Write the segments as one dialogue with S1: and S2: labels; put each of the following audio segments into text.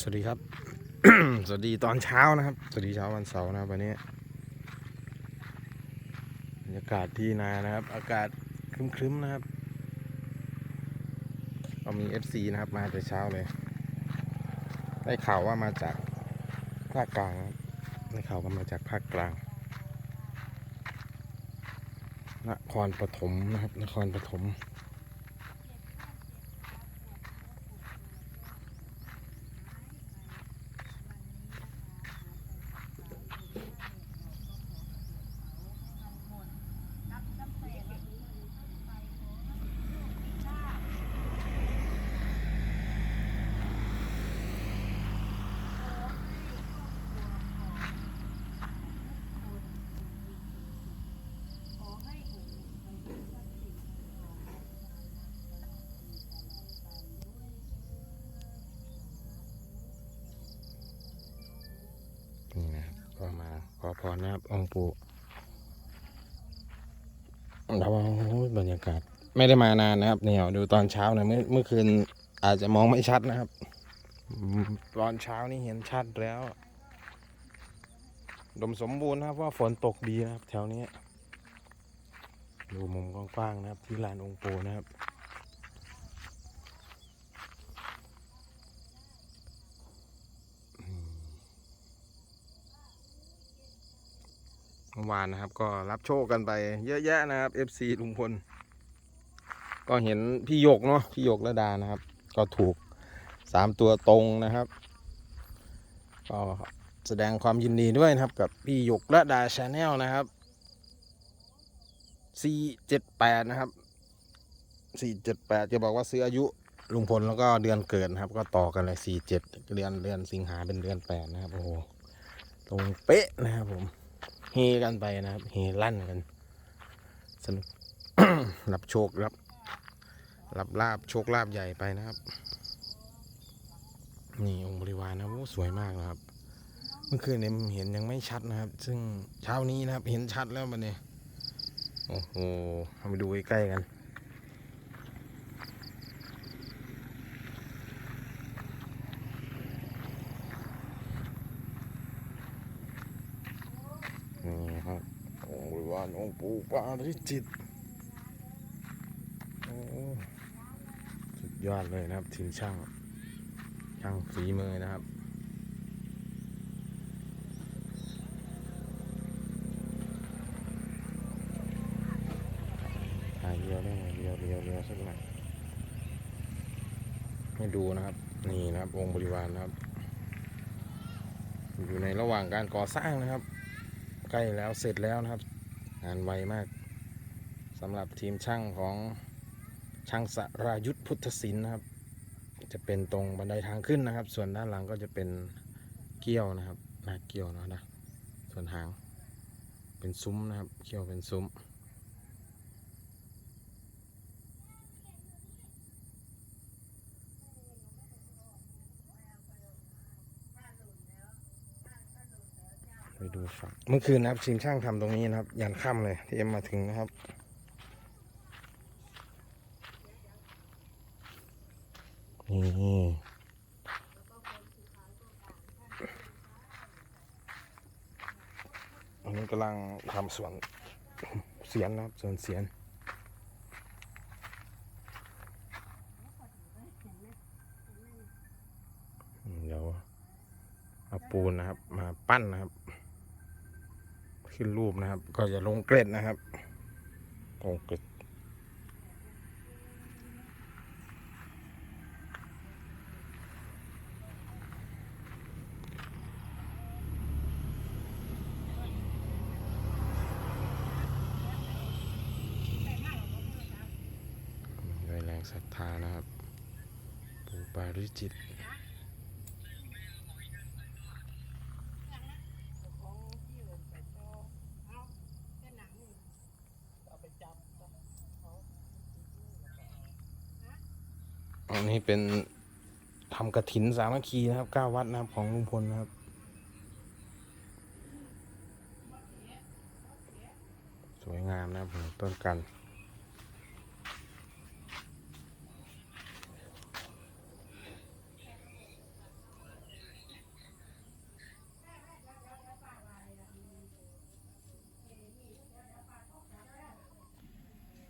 S1: สวัสดีครับ สวัสดีตอนเช้านะครับ สวัสดีเช้าวันเสาร์นะครับวันนี้บรรยากาศที่นานะครับ อากาศครึ้มๆนะครับเรามี FC นะครับ มาแต่เช้าเลย ได้ข่าวว่ามาจากภาคกลางนะครับได้ข่าวว่ามาจากภาคกลางนครปฐมนะครับ นครปฐม นี่นะครับก็มา ขอพรนะครับองค์ปู่เราบรรยากาศ ไม่ได้มานานนะครับ เนี่ยดูตอนเช้านะเมื่อเมื่อคืนอาจจะมองไม่ชัดนะครับ ตอนเช้านี่เห็นชัดแล้วดมสมบูรณ์นะครับว่าฝนตกดีนะครับ แถวนี้ ดูมุมกว้างๆนะครับ ที่ลานองค์ปู่นะครับ เมื่อวานนะครับ ก็รับโชคกันไปเยอะแยะนะครับ FC ลุงพล ก็เห็นพี่หยกเนาะพี่หยกระดานะครับ ก็ถูกสามตัวตรงนะครับก็แสดงความยินดีด้วยนะครับ กับพี่หยกระดาชาแนลนะครับ478นะครับ478จะบอกว่าซื้ออายุลุงพลแล้วก็เดือนเกิดนะครับ ก็ต่อกันเลย47เดือนเดือนสิงหาเป็นเดือนแปดนะครับโอ้โหตรงเป๊ะนะครับผม เฮกันไปนะครับเฮลั่นกันสนุกรับโชครับ รับลาบโชคลาบใหญ่ไปนะครับ นี่องค์บริวารนะโอ้สวยมากนะครับ เมื่อคืนเนี่ยเห็นยังไม่ชัดนะครับ ซึ่งเช้านี้นะครับ เห็นชัดแล้วมันเนี่ยโอ้โหเอาไปดูใกล้ๆกัน นี่ครับองค์บริวารองค์ปู่ปาริจิตโอ้สุดยอดเลยนะครับ ทีมช่าง ช่างฝีมือนะครับถ่ายเรียวได้ไหมเรียวเรียวเรียวสักหน่อยให้ดูนะครับ นี่นะครับองค์บริวารนะครับ อยู่ในระหว่างการก่อสร้างนะครับ ใกล้แล้วเสร็จแล้วนะครับ งานไวมากสำหรับทีมช่างของช่างสรายุทธพุทธศิลป์นะครับ จะเป็นตรงบันไดทางขึ้นนะครับ ส่วนด้านหลังก็จะเป็นเกี้ยวนะครับหน้าเกี้ยวนะนะส่วนหางเป็นซุ้มนะครับ เกี้ยวเป็นซุ้ม ไปดูฝั่งเมื่อคืนนะครับทีมช่างทำตรงนี้นะครับ ยันค่ำเลยที่เอ็มมาถึงนะครับนี่อันนี้กำลังทำสวนเสียนนะครับสวนเสียนเดี๋ยวเอาปูนนะครับ มาปั้นนะครับ ขึ้นรูปนะครับ ก็จะลงเกล็ดนะครับลงเกล็ดด้วยแรงศรัทธานะครับ ปูปาริจิต นี่เป็นทำกระถินสามัคคีนะครับเก้าวัดนะครับของลุงพลนะครับ สวยงามนะครับต้นกัน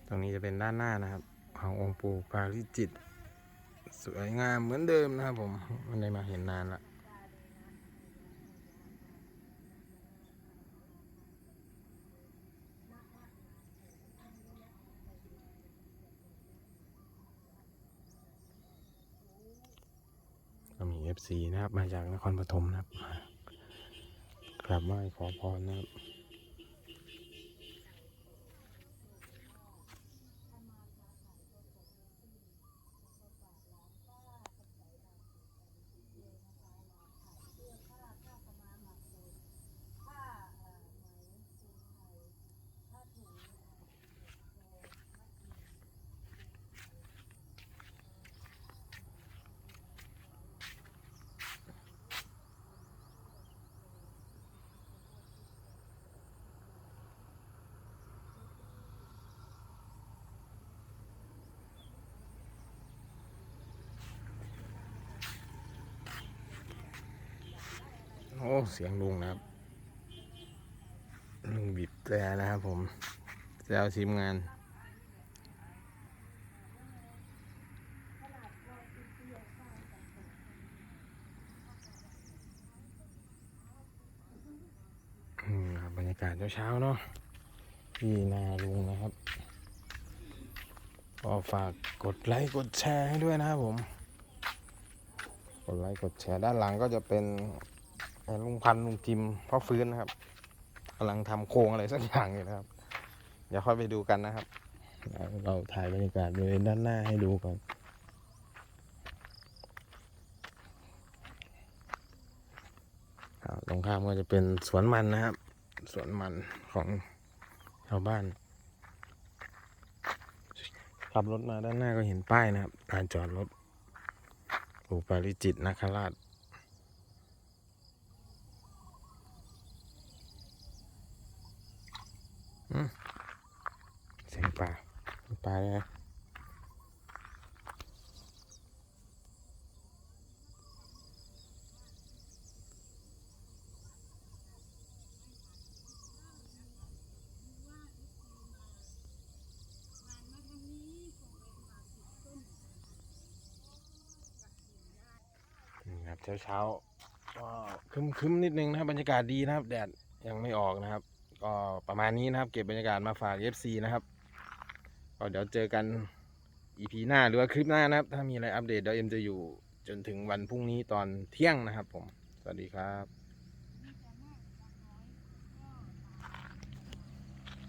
S1: ตรงนี้จะเป็นด้านหน้านะครับ ขององค์ปู่ปาริจิต สวยงามเหมือนเดิมนะครับผมไม่ได้มาเห็นนานละก็มี FC นะครับ มาจากนครปฐมนะครับกราบไหว้ขอพรนะครับ อ้เสียงลุงนะครับ ลุงบีบแตรนะครับผมแซวทีมงานบรรยากาศเช้าๆเนาะที่นาลุงนะครับ ก็ฝากกดไลค์กดแชร์ให้ด้วยนะครับผม กดไลค์กดแชร์ด้านหลังก็จะเป็น ลุงพันลุงจิมพ่อฟื้นนะครับกำลังทำโครงอะไรสักอย่างอยู่นะครับ เดี๋ยวค่อยไปดูกันนะครับ เราถ่ายบรรยากาศบริเวณด้านหน้าให้ดูก่อนตรงข้ามก็จะเป็นสวนมันนะครับ สวนมันของชาวบ้าน ขับรถมาด้านหน้าก็เห็นป้ายนะครับลานจอดรถปู่ปาริจิตนาคราชอืม เสียงปลาปลาเลยนะนี่ครับเช้าเช้าๆก็ครึมๆนิดนึงนะครับบรรยากาศดีนะครับ แดดยังไม่ออกนะครับ ก็ประมาณนี้นะครับ เก็บบรรยากาศมาฝาก FC นะครับก็เดี๋ยวเจอกัน EP หน้าหรือว่าคลิปหน้านะครับ ถ้ามีอะไรอัปเดตเดี๋ยวเอ็มจะอยู่จนถึงวันพรุ่งนี้ตอนเที่ยงนะครับผม สวัสดีครับ